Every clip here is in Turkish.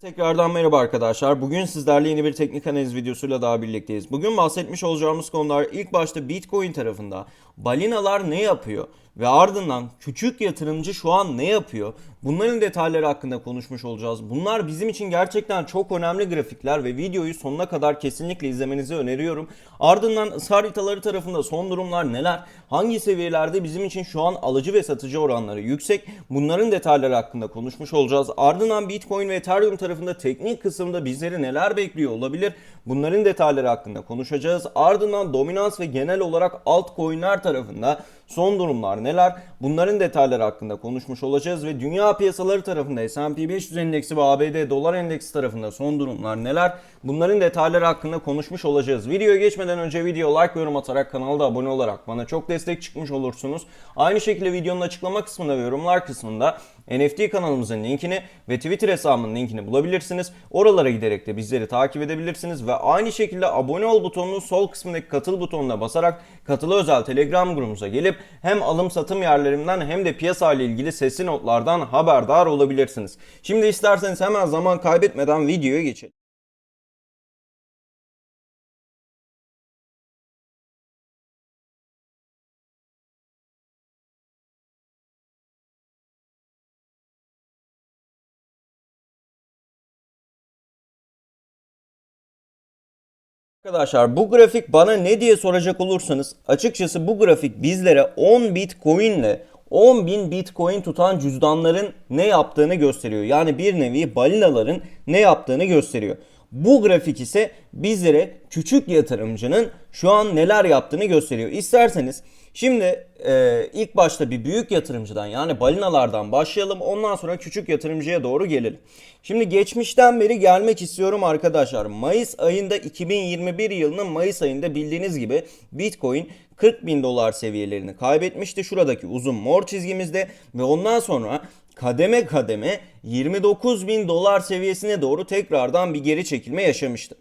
Tekrardan merhaba arkadaşlar. Bugün sizlerle yeni bir teknik analiz videosuyla daha birlikteyiz. Bugün bahsetmiş olacağımız konular ilk başta Bitcoin tarafında balinalar ne yapıyor ve ardından küçük yatırımcı şu an ne yapıyor? Bunların detayları hakkında konuşmuş olacağız. Bunlar bizim için gerçekten çok önemli grafikler ve videoyu sonuna kadar kesinlikle izlemenizi öneriyorum. Ardından ısı haritaları tarafında son durumlar neler? Hangi seviyelerde bizim için şu an alıcı ve satıcı oranları yüksek? Bunların detayları hakkında konuşmuş olacağız. Ardından Bitcoin ve Ethereum tarafında teknik kısımda bizleri neler bekliyor olabilir? Bunların detayları hakkında konuşacağız. Ardından dominans ve genel olarak altcoin'ler tarafında tarafında son durumlar neler? Bunların detayları hakkında konuşmuş olacağız ve dünya piyasaları tarafında S&P 500 endeksi ve ABD dolar endeksi tarafında son durumlar neler? Bunların detayları hakkında konuşmuş olacağız. Videoya geçmeden önce video like ve yorum atarak kanalda abone olarak bana çok destek çıkmış olursunuz. Aynı şekilde videonun açıklama kısmında ve yorumlar kısmında NFT kanalımızın linkini ve Twitter hesabımın linkini bulabilirsiniz. Oralara giderek de bizleri takip edebilirsiniz ve aynı şekilde abone ol butonunun sol kısmındaki katıl butonuna basarak katılı özel Telegram grubumuza gelip hem alım satım yerlerimden hem de piyasa ile ilgili sesli notlardan haberdar olabilirsiniz. Şimdi isterseniz hemen zaman kaybetmeden videoya geçelim. Arkadaşlar bu grafik bana ne diye soracak olursanız açıkçası bu grafik bizlere 10 bitcoin ile 10.000 bitcoin tutan cüzdanların ne yaptığını gösteriyor. Yani bir nevi balinaların ne yaptığını gösteriyor. Bu grafik ise bizlere küçük yatırımcının şu an neler yaptığını gösteriyor. İsterseniz şimdi e, ilk başta bir büyük yatırımcıdan yani balinalardan başlayalım. Ondan sonra küçük yatırımcıya doğru gelelim. Şimdi geçmişten beri gelmek istiyorum arkadaşlar. Mayıs ayında 2021 yılının Mayıs ayında bildiğiniz gibi Bitcoin 40 bin dolar seviyelerini kaybetmişti. Şuradaki uzun mor çizgimizde ve ondan sonra kademe kademe 29 bin dolar seviyesine doğru tekrardan bir geri çekilme yaşamıştı.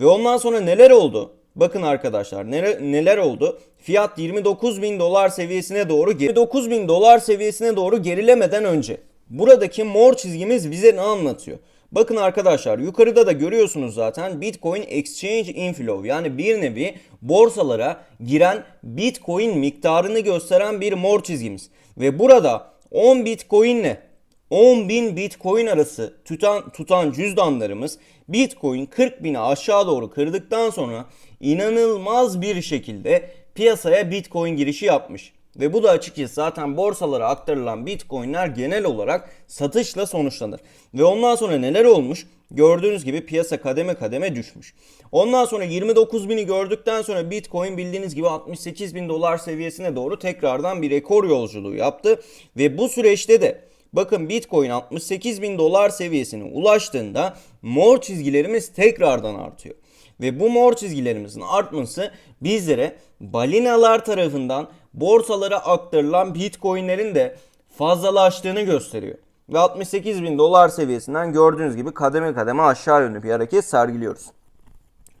Ve ondan sonra neler oldu? Bakın arkadaşlar neler, oldu? Fiyat 29 bin dolar seviyesine doğru 29 bin dolar seviyesine doğru gerilemeden önce buradaki mor çizgimiz bize ne anlatıyor? Bakın arkadaşlar yukarıda da görüyorsunuz zaten Bitcoin Exchange Inflow yani bir nevi borsalara giren Bitcoin miktarını gösteren bir mor çizgimiz. Ve burada 10 Bitcoin ile 10.000 Bitcoin arası tutan, tutan cüzdanlarımız Bitcoin 40 bini aşağı doğru kırdıktan sonra inanılmaz bir şekilde piyasaya Bitcoin girişi yapmış. Ve bu da açıkçası zaten borsalara aktarılan Bitcoin'ler genel olarak satışla sonuçlanır. Ve ondan sonra neler olmuş? Gördüğünüz gibi piyasa kademe kademe düşmüş. Ondan sonra 29 bini gördükten sonra Bitcoin bildiğiniz gibi 68 bin dolar seviyesine doğru tekrardan bir rekor yolculuğu yaptı. Ve bu süreçte de Bakın Bitcoin 68 bin dolar seviyesine ulaştığında mor çizgilerimiz tekrardan artıyor. Ve bu mor çizgilerimizin artması bizlere balinalar tarafından borsalara aktarılan bitcoinlerin de fazlalaştığını gösteriyor. Ve 68 bin dolar seviyesinden gördüğünüz gibi kademe kademe aşağı yönlü bir hareket sergiliyoruz.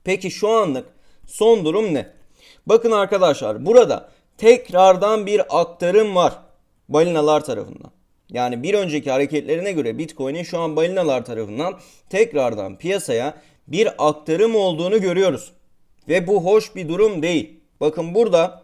Peki şu anlık son durum ne? Bakın arkadaşlar burada tekrardan bir aktarım var balinalar tarafından. Yani bir önceki hareketlerine göre Bitcoin'in şu an balinalar tarafından tekrardan piyasaya bir aktarım olduğunu görüyoruz. Ve bu hoş bir durum değil. Bakın burada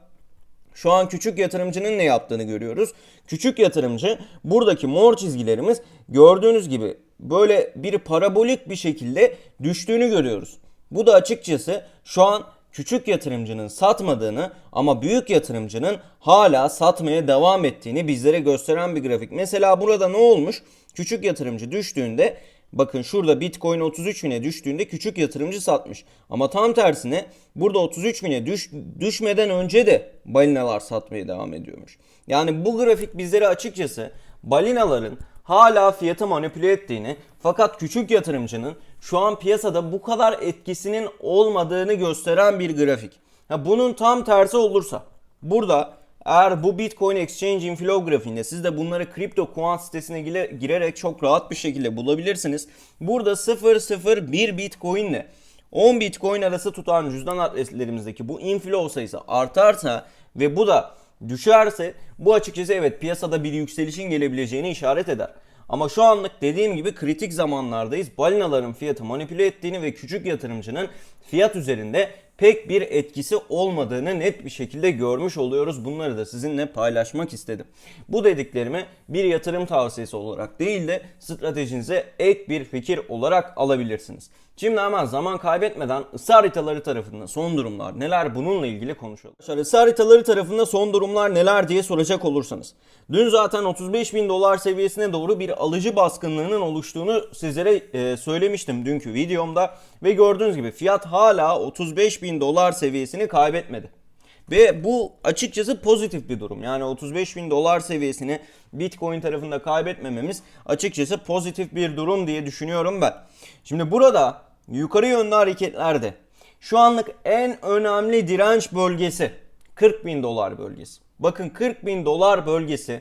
şu an küçük yatırımcının ne yaptığını görüyoruz. Küçük yatırımcı buradaki mor çizgilerimiz gördüğünüz gibi böyle bir parabolik bir şekilde düştüğünü görüyoruz. Bu da açıkçası şu an küçük yatırımcının satmadığını ama büyük yatırımcının hala satmaya devam ettiğini bizlere gösteren bir grafik. Mesela burada ne olmuş? Küçük yatırımcı düştüğünde bakın şurada Bitcoin 33 bine düştüğünde küçük yatırımcı satmış. Ama tam tersine burada 33 bine düş, düşmeden önce de balinalar satmaya devam ediyormuş. Yani bu grafik bizlere açıkçası balinaların hala fiyatı manipüle ettiğini fakat küçük yatırımcının şu an piyasada bu kadar etkisinin olmadığını gösteren bir grafik. Ha, bunun tam tersi olursa burada eğer bu Bitcoin Exchange Inflow grafiğinde siz de bunları Crypto Quant sitesine girerek çok rahat bir şekilde bulabilirsiniz. Burada 001 Bitcoin ile 10 Bitcoin arası tutan cüzdan adreslerimizdeki bu inflow sayısı artarsa ve bu da düşerse bu açıkçası evet piyasada bir yükselişin gelebileceğini işaret eder. Ama şu anlık dediğim gibi kritik zamanlardayız. Balinaların fiyatı manipüle ettiğini ve küçük yatırımcının fiyat üzerinde pek bir etkisi olmadığını net bir şekilde görmüş oluyoruz. Bunları da sizinle paylaşmak istedim. Bu dediklerimi bir yatırım tavsiyesi olarak değil de stratejinize ek bir fikir olarak alabilirsiniz. Şimdi hemen zaman kaybetmeden ısı haritaları tarafında son durumlar neler bununla ilgili konuşalım. Şöyle ısı haritaları tarafında son durumlar neler diye soracak olursanız. Dün zaten 35 bin dolar seviyesine doğru bir alıcı baskınlığının oluştuğunu sizlere e, söylemiştim dünkü videomda. Ve gördüğünüz gibi fiyat hala 35 bin dolar seviyesini kaybetmedi. Ve bu açıkçası pozitif bir durum. Yani 35 bin dolar seviyesini Bitcoin tarafında kaybetmememiz açıkçası pozitif bir durum diye düşünüyorum ben. Şimdi burada yukarı yönlü hareketlerde şu anlık en önemli direnç bölgesi 40 bin dolar bölgesi. Bakın 40 bin dolar bölgesi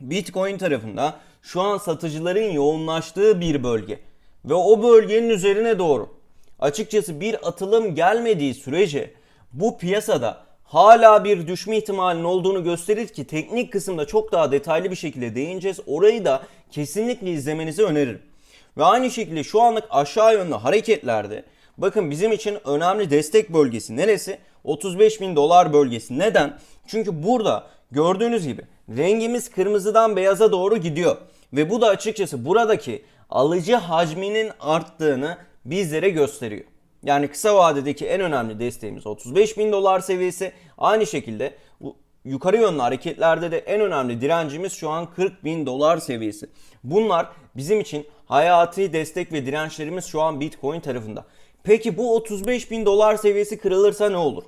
Bitcoin tarafında şu an satıcıların yoğunlaştığı bir bölge. Ve o bölgenin üzerine doğru açıkçası bir atılım gelmediği sürece bu piyasada hala bir düşme ihtimalinin olduğunu gösterir ki teknik kısımda çok daha detaylı bir şekilde değineceğiz. Orayı da kesinlikle izlemenizi öneririm. Ve aynı şekilde şu anlık aşağı yönlü hareketlerde bakın bizim için önemli destek bölgesi neresi? 35 bin dolar bölgesi. Neden? Çünkü burada gördüğünüz gibi rengimiz kırmızıdan beyaza doğru gidiyor. Ve bu da açıkçası buradaki alıcı hacminin arttığını bizlere gösteriyor. Yani kısa vadedeki en önemli desteğimiz 35 bin dolar seviyesi. Aynı şekilde yukarı yönlü hareketlerde de en önemli direncimiz şu an 40 bin dolar seviyesi. Bunlar bizim için hayati destek ve dirençlerimiz şu an Bitcoin tarafında. Peki bu 35 bin dolar seviyesi kırılırsa ne olur?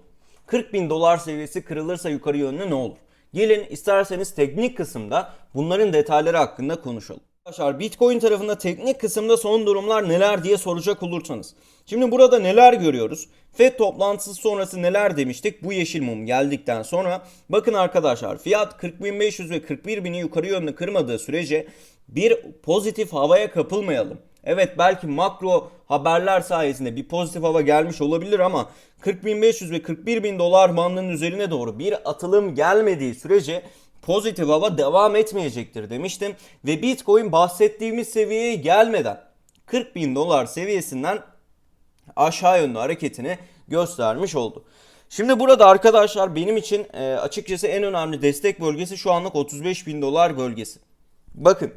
40 bin dolar seviyesi kırılırsa yukarı yönlü ne olur? Gelin isterseniz teknik kısımda bunların detayları hakkında konuşalım. Arkadaşlar Bitcoin tarafında teknik kısımda son durumlar neler diye soracak olursanız. Şimdi burada neler görüyoruz? FED toplantısı sonrası neler demiştik? Bu yeşil mum geldikten sonra bakın arkadaşlar fiyat 40.500 ve 41.000'i yukarı yönlü kırmadığı sürece bir pozitif havaya kapılmayalım. Evet belki makro haberler sayesinde bir pozitif hava gelmiş olabilir ama 40.500 ve 41.000 dolar bandının üzerine doğru bir atılım gelmediği sürece pozitif hava devam etmeyecektir demiştim. Ve Bitcoin bahsettiğimiz seviyeye gelmeden 40 bin dolar seviyesinden aşağı yönlü hareketini göstermiş oldu. Şimdi burada arkadaşlar benim için e, açıkçası en önemli destek bölgesi şu anlık 35 bin dolar bölgesi. Bakın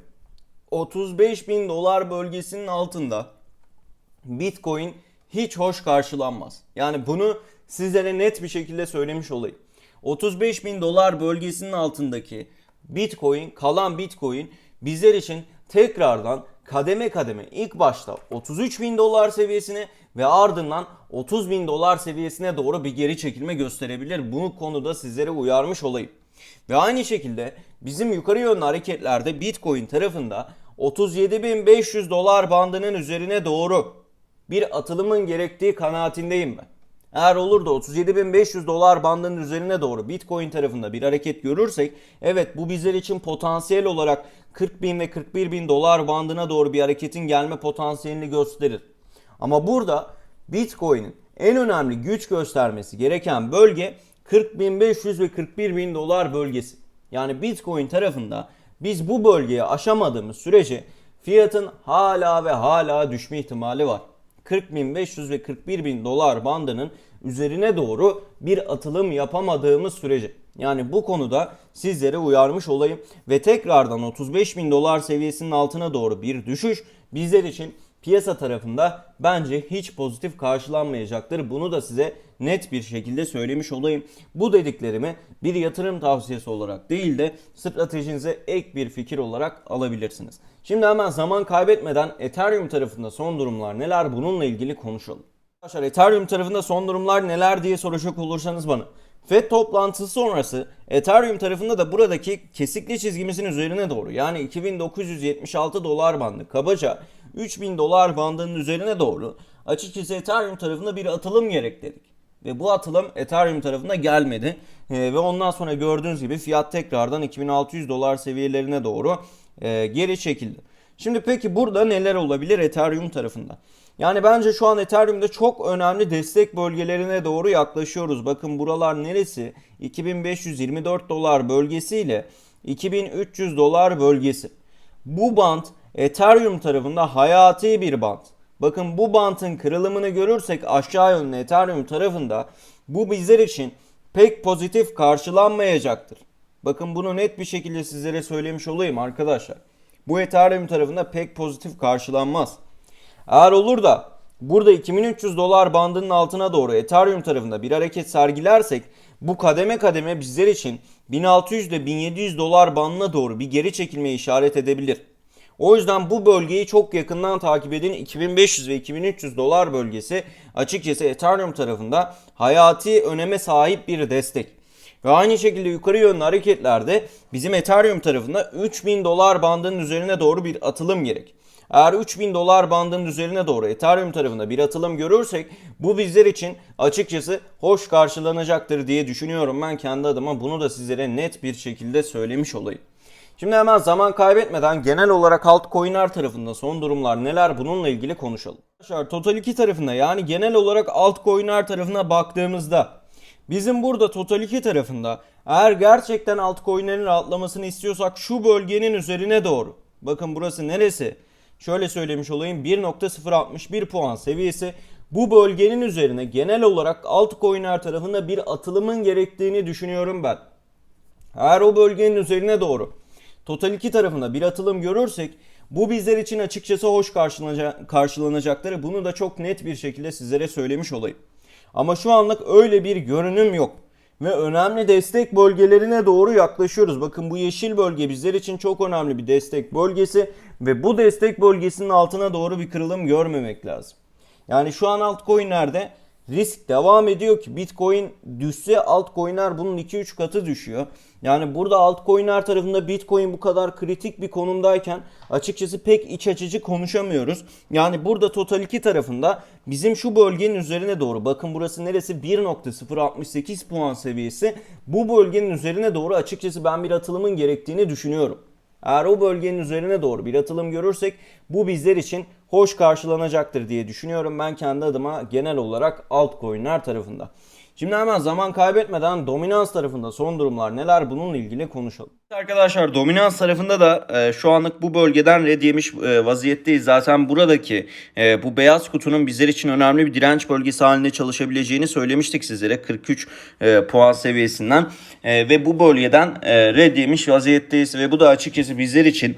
35 bin dolar bölgesinin altında Bitcoin hiç hoş karşılanmaz. Yani bunu sizlere net bir şekilde söylemiş olayım. 35 bin dolar bölgesinin altındaki Bitcoin, kalan Bitcoin bizler için tekrardan kademe kademe ilk başta 33 bin dolar seviyesine ve ardından 30 bin dolar seviyesine doğru bir geri çekilme gösterebilir. Bu konuda sizlere uyarmış olayım. Ve aynı şekilde bizim yukarı yönlü hareketlerde Bitcoin tarafında 37.500 dolar bandının üzerine doğru bir atılımın gerektiği kanaatindeyim ben. Eğer olur da 37.500 dolar bandının üzerine doğru Bitcoin tarafında bir hareket görürsek evet bu bizler için potansiyel olarak 40.000 ve 41.000 dolar bandına doğru bir hareketin gelme potansiyelini gösterir. Ama burada Bitcoin'in en önemli güç göstermesi gereken bölge 40.500 ve 41.000 dolar bölgesi. Yani Bitcoin tarafında biz bu bölgeyi aşamadığımız sürece fiyatın hala ve hala düşme ihtimali var. 40.500 ve 41.000 dolar bandının üzerine doğru bir atılım yapamadığımız sürece. Yani bu konuda sizlere uyarmış olayım ve tekrardan 35.000 dolar seviyesinin altına doğru bir düşüş bizler için piyasa tarafında bence hiç pozitif karşılanmayacaktır. Bunu da size net bir şekilde söylemiş olayım. Bu dediklerimi bir yatırım tavsiyesi olarak değil de stratejinize ek bir fikir olarak alabilirsiniz. Şimdi hemen zaman kaybetmeden Ethereum tarafında son durumlar neler bununla ilgili konuşalım. Arkadaşlar Ethereum tarafında son durumlar neler diye soracak olursanız bana. FED toplantısı sonrası Ethereum tarafında da buradaki kesikli çizgimizin üzerine doğru yani 2976 dolar bandı kabaca 3000 dolar bandının üzerine doğru açıkçası Ethereum tarafında bir atılım gerek dedik. Ve bu atılım Ethereum tarafında gelmedi. Ee, ve ondan sonra gördüğünüz gibi fiyat tekrardan 2600 dolar seviyelerine doğru e, geri çekildi. Şimdi peki burada neler olabilir Ethereum tarafında? Yani bence şu an Ethereum'da çok önemli destek bölgelerine doğru yaklaşıyoruz. Bakın buralar neresi? 2524 dolar bölgesi ile 2300 dolar bölgesi. Bu band Ethereum tarafında hayati bir band. Bakın bu bantın kırılımını görürsek aşağı yönlü Ethereum tarafında bu bizler için pek pozitif karşılanmayacaktır. Bakın bunu net bir şekilde sizlere söylemiş olayım arkadaşlar. Bu Ethereum tarafında pek pozitif karşılanmaz. Eğer olur da burada 2300 dolar bandının altına doğru Ethereum tarafında bir hareket sergilersek bu kademe kademe bizler için 1600 ile 1700 dolar bandına doğru bir geri çekilme işaret edebilir. O yüzden bu bölgeyi çok yakından takip edin. 2500 ve 2300 dolar bölgesi açıkçası Ethereum tarafında hayati öneme sahip bir destek. Ve aynı şekilde yukarı yönlü hareketlerde bizim Ethereum tarafında 3000 dolar bandının üzerine doğru bir atılım gerek. Eğer 3000 dolar bandının üzerine doğru Ethereum tarafında bir atılım görürsek bu bizler için açıkçası hoş karşılanacaktır diye düşünüyorum ben kendi adıma bunu da sizlere net bir şekilde söylemiş olayım. Şimdi hemen zaman kaybetmeden genel olarak altcoin'ler tarafında son durumlar neler bununla ilgili konuşalım. Arkadaşlar Total 2 tarafında yani genel olarak altcoin'ler tarafına baktığımızda bizim burada Total 2 tarafında eğer gerçekten altcoin'lerin rahatlamasını istiyorsak şu bölgenin üzerine doğru. Bakın burası neresi? Şöyle söylemiş olayım 1.061 puan seviyesi bu bölgenin üzerine genel olarak altcoin'ler tarafında bir atılımın gerektiğini düşünüyorum ben. Eğer o bölgenin üzerine doğru Total 2 tarafında bir atılım görürsek bu bizler için açıkçası hoş karşılanacak, karşılanacaktır. Bunu da çok net bir şekilde sizlere söylemiş olayım. Ama şu anlık öyle bir görünüm yok. Ve önemli destek bölgelerine doğru yaklaşıyoruz. Bakın bu yeşil bölge bizler için çok önemli bir destek bölgesi. Ve bu destek bölgesinin altına doğru bir kırılım görmemek lazım. Yani şu an altcoin'lerde risk devam ediyor ki Bitcoin düşse altcoin'ler bunun 2-3 katı düşüyor. Yani burada altcoin'ler tarafında Bitcoin bu kadar kritik bir konumdayken açıkçası pek iç açıcı konuşamıyoruz. Yani burada Total 2 tarafında bizim şu bölgenin üzerine doğru bakın burası neresi 1.068 puan seviyesi bu bölgenin üzerine doğru açıkçası ben bir atılımın gerektiğini düşünüyorum. Eğer o bölgenin üzerine doğru bir atılım görürsek bu bizler için hoş karşılanacaktır diye düşünüyorum ben kendi adıma genel olarak altcoin'ler tarafında. Şimdi hemen zaman kaybetmeden dominans tarafında son durumlar neler bununla ilgili konuşalım. Arkadaşlar dominans tarafında da e, şu anlık bu bölgeden red yemiş e, vaziyetteyiz. Zaten buradaki e, bu beyaz kutunun bizler için önemli bir direnç bölgesi halinde çalışabileceğini söylemiştik sizlere 43 e, puan seviyesinden e, ve bu bölgeden e, red yemiş vaziyetteyiz ve bu da açıkçası bizler için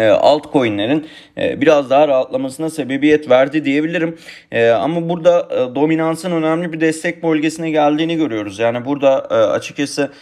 altcoin'lerin e, biraz daha rahatlamasına sebebiyet verdi diyebilirim. E, ama burada e, dominansın önemli bir destek bölgesine geldiğini görüyoruz. Yani burada e, açıkçası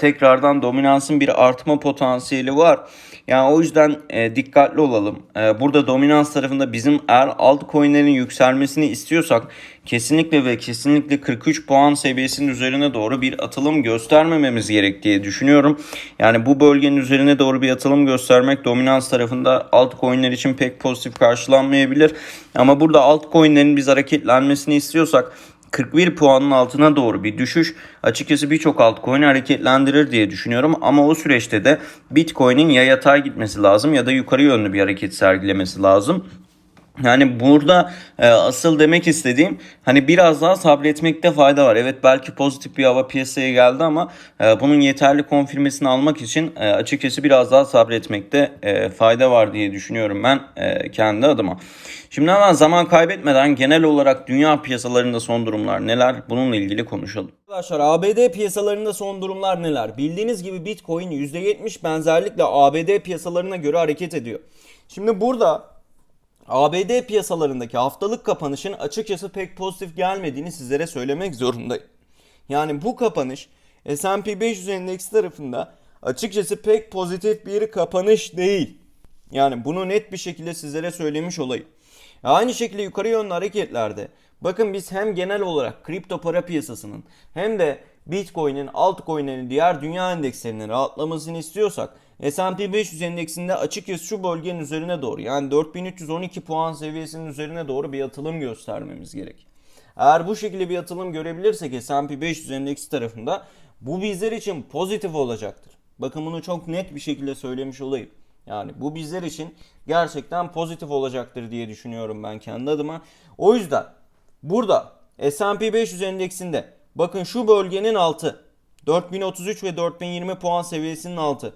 tekrardan dominansın bir artma potansiyeli var. Yani o yüzden dikkatli olalım. Burada dominans tarafında bizim eğer altcoin'lerin yükselmesini istiyorsak kesinlikle ve kesinlikle 43 puan seviyesinin üzerine doğru bir atılım göstermememiz gerek diye düşünüyorum. Yani bu bölgenin üzerine doğru bir atılım göstermek dominans tarafında altcoin'ler için pek pozitif karşılanmayabilir. Ama burada altcoin'lerin biz hareketlenmesini istiyorsak 41 puanın altına doğru bir düşüş açıkçası birçok altcoin hareketlendirir diye düşünüyorum. Ama o süreçte de Bitcoin'in ya yatay gitmesi lazım ya da yukarı yönlü bir hareket sergilemesi lazım. Yani burada e, asıl demek istediğim hani biraz daha sabretmekte fayda var. Evet belki pozitif bir hava piyasaya geldi ama e, bunun yeterli konfirmesini almak için e, açıkçası biraz daha sabretmekte e, fayda var diye düşünüyorum ben e, kendi adıma. Şimdi hemen zaman kaybetmeden genel olarak dünya piyasalarında son durumlar neler bununla ilgili konuşalım. Arkadaşlar ABD piyasalarında son durumlar neler? Bildiğiniz gibi Bitcoin %70 benzerlikle ABD piyasalarına göre hareket ediyor. Şimdi burada ABD piyasalarındaki haftalık kapanışın açıkçası pek pozitif gelmediğini sizlere söylemek zorundayım. Yani bu kapanış S&P 500 endeksi tarafında açıkçası pek pozitif bir kapanış değil. Yani bunu net bir şekilde sizlere söylemiş olayım. Aynı şekilde yukarı yönlü hareketlerde bakın biz hem genel olarak kripto para piyasasının hem de Bitcoin'in, altcoin'lerin diğer dünya endekslerinin rahatlamasını istiyorsak S&P 500 endeksinde açıkçası şu bölgenin üzerine doğru yani 4312 puan seviyesinin üzerine doğru bir atılım göstermemiz gerek. Eğer bu şekilde bir atılım görebilirsek S&P 500 endeksi tarafında bu bizler için pozitif olacaktır. Bakın bunu çok net bir şekilde söylemiş olayım. Yani bu bizler için gerçekten pozitif olacaktır diye düşünüyorum ben kendi adıma. O yüzden burada S&P 500 endeksinde bakın şu bölgenin altı 4033 ve 4020 puan seviyesinin altı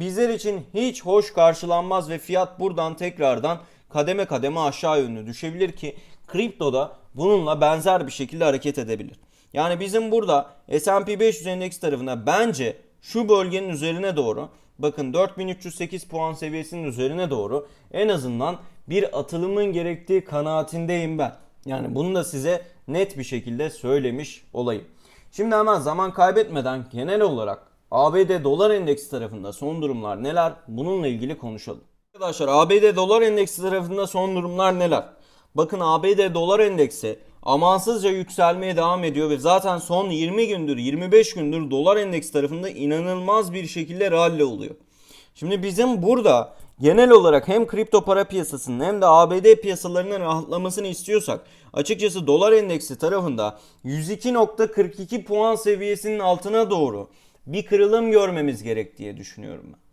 bizler için hiç hoş karşılanmaz ve fiyat buradan tekrardan kademe kademe aşağı yönlü düşebilir ki kriptoda bununla benzer bir şekilde hareket edebilir. Yani bizim burada S&P 500 endeks tarafında bence şu bölgenin üzerine doğru bakın 4308 puan seviyesinin üzerine doğru en azından bir atılımın gerektiği kanaatindeyim ben. Yani bunu da size net bir şekilde söylemiş olayım. Şimdi hemen zaman kaybetmeden genel olarak ABD dolar endeksi tarafında son durumlar neler? Bununla ilgili konuşalım. Arkadaşlar ABD dolar endeksi tarafında son durumlar neler? Bakın ABD dolar endeksi amansızca yükselmeye devam ediyor ve zaten son 20 gündür 25 gündür dolar endeksi tarafında inanılmaz bir şekilde rally oluyor. Şimdi bizim burada genel olarak hem kripto para piyasasının hem de ABD piyasalarının rahatlamasını istiyorsak açıkçası dolar endeksi tarafında 102.42 puan seviyesinin altına doğru bir kırılım görmemiz gerek diye düşünüyorum ben.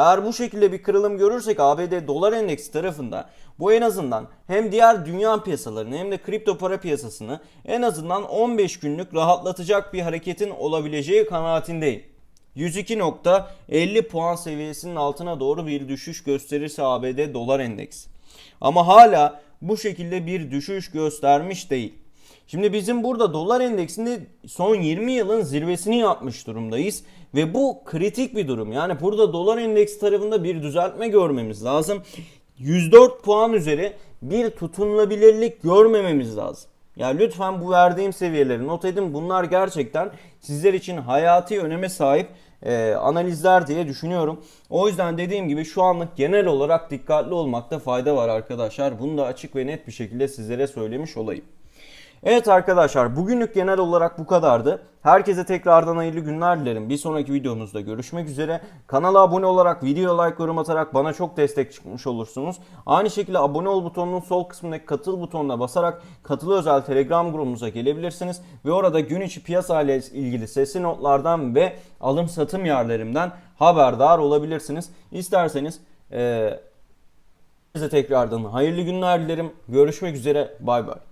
Eğer bu şekilde bir kırılım görürsek ABD dolar endeksi tarafında bu en azından hem diğer dünya piyasalarını hem de kripto para piyasasını en azından 15 günlük rahatlatacak bir hareketin olabileceği kanaatindeyim. 102.50 puan seviyesinin altına doğru bir düşüş gösterirse ABD dolar endeksi. Ama hala bu şekilde bir düşüş göstermiş değil. Şimdi bizim burada dolar endeksinde son 20 yılın zirvesini yapmış durumdayız ve bu kritik bir durum. Yani burada dolar endeksi tarafında bir düzeltme görmemiz lazım. 104 puan üzeri bir tutunulabilirlik görmememiz lazım. Ya lütfen bu verdiğim seviyeleri not edin. Bunlar gerçekten sizler için hayati öneme sahip e, analizler diye düşünüyorum. O yüzden dediğim gibi şu anlık genel olarak dikkatli olmakta fayda var arkadaşlar. Bunu da açık ve net bir şekilde sizlere söylemiş olayım. Evet arkadaşlar bugünlük genel olarak bu kadardı. Herkese tekrardan hayırlı günler dilerim. Bir sonraki videomuzda görüşmek üzere. Kanala abone olarak, video like, yorum atarak bana çok destek çıkmış olursunuz. Aynı şekilde abone ol butonunun sol kısmındaki katıl butonuna basarak katıl özel telegram grubumuza gelebilirsiniz. Ve orada gün içi piyasa ile ilgili sesli notlardan ve alım satım yerlerimden haberdar olabilirsiniz. İsterseniz e, size tekrardan hayırlı günler dilerim. Görüşmek üzere. Bay bay.